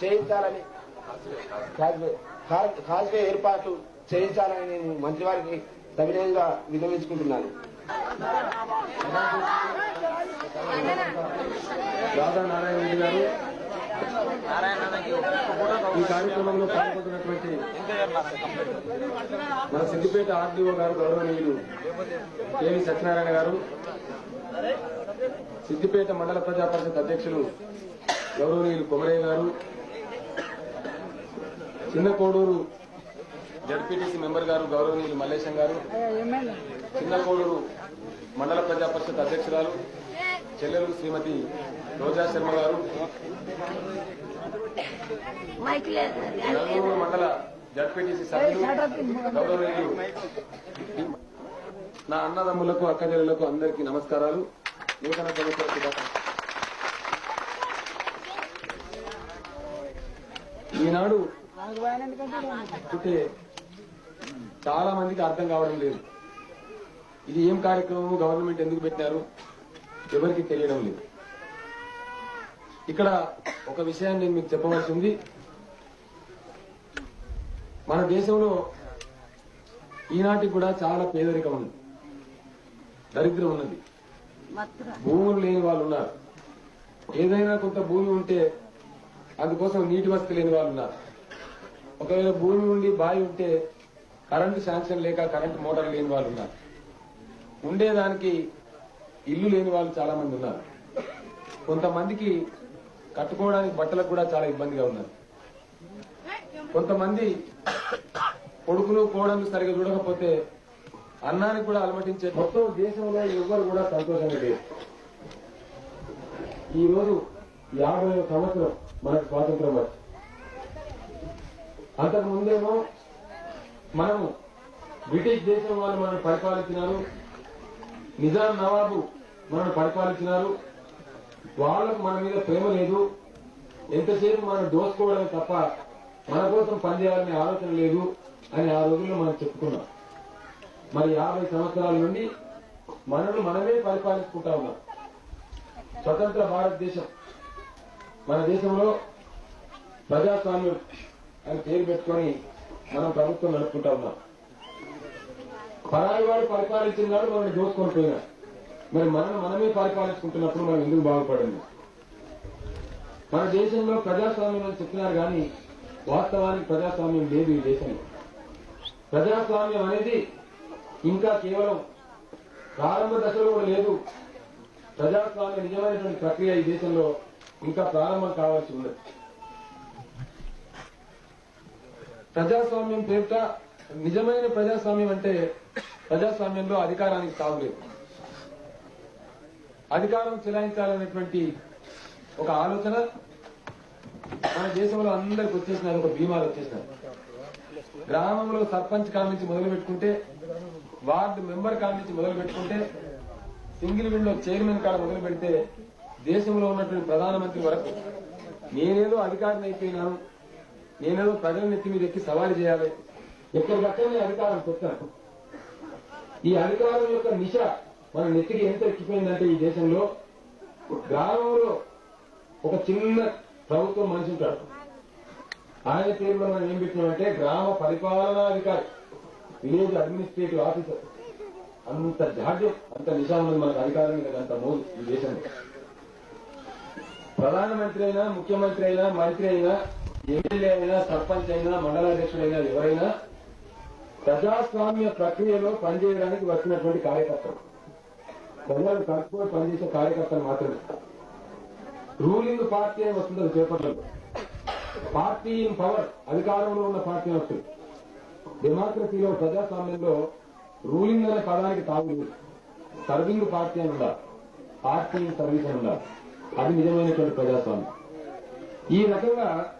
చేయించాలని కాజ్వే ఏర్పాటు చేయించాలని నేను మంత్రివారికి సవినయంగా విన్నవించుకుంటున్నాను. రాధా నారాయణ రెడ్డి గారు ఈ కార్యక్రమంలో పాల్గొంటున్నటువంటి మన సిద్దిపేట ఆర్డీఓ గారు గౌరవనీయులు కేవి సత్యనారాయణ గారు సిద్దిపేట మండల ప్రజా పరిషత్ అధ్యక్షులు గౌరవనీయులు కొమరయ్య గారు చిన్న కోడూరు జడ్పీటీసీ మెంబర్ గారు గౌరవనీయులు మల్లేశం గారు చిన్న కోడూరు మండల ప్రజా పరిషత్ అధ్యక్షురాలు చెల్లెలు శ్రీమతి రోజా శర్మ గారు మైక్ మండల జడ్పీటీసీ సభ్యులు గౌరవనీయులు నా అన్నదమ్ములకు అక్కజల్లులకు అందరికీ నమస్కారాలు. నూతన సంవత్సర శుభాకాంక్షలు. ఈనాడు చాలా మందికి అర్థం కావడం లేదు. ఇది ఏం కార్యక్రమం గవర్నమెంట్ ఎందుకు పెట్టారు ఎవరికి తెలియడం లేదు. ఇక్కడ ఒక విషయాన్ని నేను మీకు చెప్పవలసి ఉంది మన దేశంలో ఈనాటికి కూడా చాలా పేదరికం ఉంది. దరిద్రం ఉన్నది. భూములు లేని వాళ్ళు ఉన్నారు. ఏదైనా కొంత భూమి ఉంటే అందుకోసం నీటి వసతి లేని వాళ్ళు ఉన్నారు. ఒకవేళ భూమి ఉండి బావి ఉంటే కరెంటు శాంక్షన్ లేక కరెంటు మోటార్ లేని వాళ్ళు ఉన్నారు. ఉండేదానికి ఇల్లు లేని వాళ్ళు చాలా మంది ఉన్నారు. కొంతమందికి కట్టుకోవడానికి బట్టలకు కూడా చాలా ఇబ్బందిగా ఉన్నారు. కొంతమంది కొడుకులు కోడలు సరిగా చూడకపోతే అన్నానికి కూడా అలమటించే మొత్తం దేశంలో ఎవ్వరు కూడా సంతోషంగా లేదు ఈ రోజు యాభై సంవత్సరం మనకు స్వాతంత్రం వచ్చి అంతకు ముందేమో మనము బ్రిటిష్ దేశం వాళ్ళు మనల్ని పరిపాలించినారు. నిజాం నవాబు మనల్ని పరిపాలించినారు. వాళ్ళకు మన మీద ప్రేమ లేదు. ఎంతసేపు మనం దోసుకోవడమే తప్ప మన కోసం పనిచేయాలనే ఆలోచన లేదు అని ఆ రోజుల్లో మనం చెప్పుకున్నాం. మరి యాభై సంవత్సరాల నుండి మనను మనమే పరిపాలించుకుంటా ఉన్నాం. స్వతంత్ర భారతదేశం మన దేశంలో ప్రజాస్వామ్యం అని పేరు పెట్టుకొని మనం ప్రభుత్వం నడుపుకుంటా ఉన్నాం. పరాయి వాడు పరిపాలించినాడు మనం దోసుకొని పోయినా. మరి మనం మనమే పరిపాలించుకుంటున్నప్పుడు మనం ఎందుకు బాగుపడండి మన దేశంలో ప్రజాస్వామ్యం అని చెప్తున్నారు కానీ వాస్తవానికి ప్రజాస్వామ్యం లేదు ఈ దేశంలో. ప్రజాస్వామ్యం అనేది ఇంకా కేవలం ప్రారంభ దశలో కూడా లేదు. ప్రజాస్వామ్య నిజమైనటువంటి ప్రక్రియ ఈ దేశంలో ఇంకా ప్రారంభం కావాల్సి ఉన్నది. ప్రజాస్వామ్యం పేరిట నిజమైన ప్రజాస్వామ్యం అంటే ప్రజాస్వామ్యంలో అధికారానికి తాగులేదు అధికారం చెలాయించాలనేటువంటి ఒక ఆలోచన మన దేశంలో అందరికి వచ్చేసినారు ఒక బీమాలు వచ్చేసినారు. గ్రామంలో సర్పంచ్ కాడ నుంచి మొదలు పెట్టుకుంటే వార్డు మెంబర్ కాడ నుంచి మొదలు పెట్టుకుంటే సింగిల్ విండో చైర్మన్ కాడ మొదలు పెడితే దేశంలో ఉన్నటువంటి ప్రధానమంత్రి వరకు నేనేదో అధికారిని అయిపోయినాను. నేనేదో ప్రజల నెత్తి మీద ఎక్కి సవాలు చేయాలి. ఎక్కడికక్కడనే అధికారం చెప్తాను ఈ అధికారం యొక్క నిశ మన నెత్తికి ఎంత ఎక్కిపోయిందంటే ఈ దేశంలో గ్రామంలో ఒక చిన్న ప్రభుత్వం మనిషి ఉంటాడు. ఆయన పేరులో మనం ఏం పెట్టినామంటే గ్రామ పరిపాలనాధికారి విలేజ్ అడ్మినిస్ట్రేటివ్ ఆఫీసర్ అంత జాడ్యం అంత నిశా మనకు అధికారం మీద అంత మోదు ఈ దేశంలో. ప్రధానమంత్రి అయినా ముఖ్యమంత్రి అయినా మంత్రి అయినా ఎమ్మెల్యే అయినా సర్పంచ్ అయినా మండలాధ్యక్షుడైనా ఎవరైనా ప్రజాస్వామ్య ప్రక్రియలో పనిచేయడానికి వచ్చినటువంటి కార్యకర్తలు. ప్రజలు కలుపుకొని పనిచేసే కార్యకర్తలు మాత్రమే. రూలింగ్ పార్టీ అని వస్తుంది పేపర్లలో పార్టీ ఇన్ పవర్ అధికారంలో ఉన్న పార్టీ అని వస్తుంది. డెమోక్రసీలో ప్రజాస్వామ్యంలో రూలింగ్ అనే పదానికి తాగు సర్వింగ్ పార్టీ అని ఉండాలి. పార్టీ ఇన్ సర్వీస్ అని ఉండాలి. అది నిజమైనటువంటి ప్రజాస్వామ్యం. ఈ రకంగా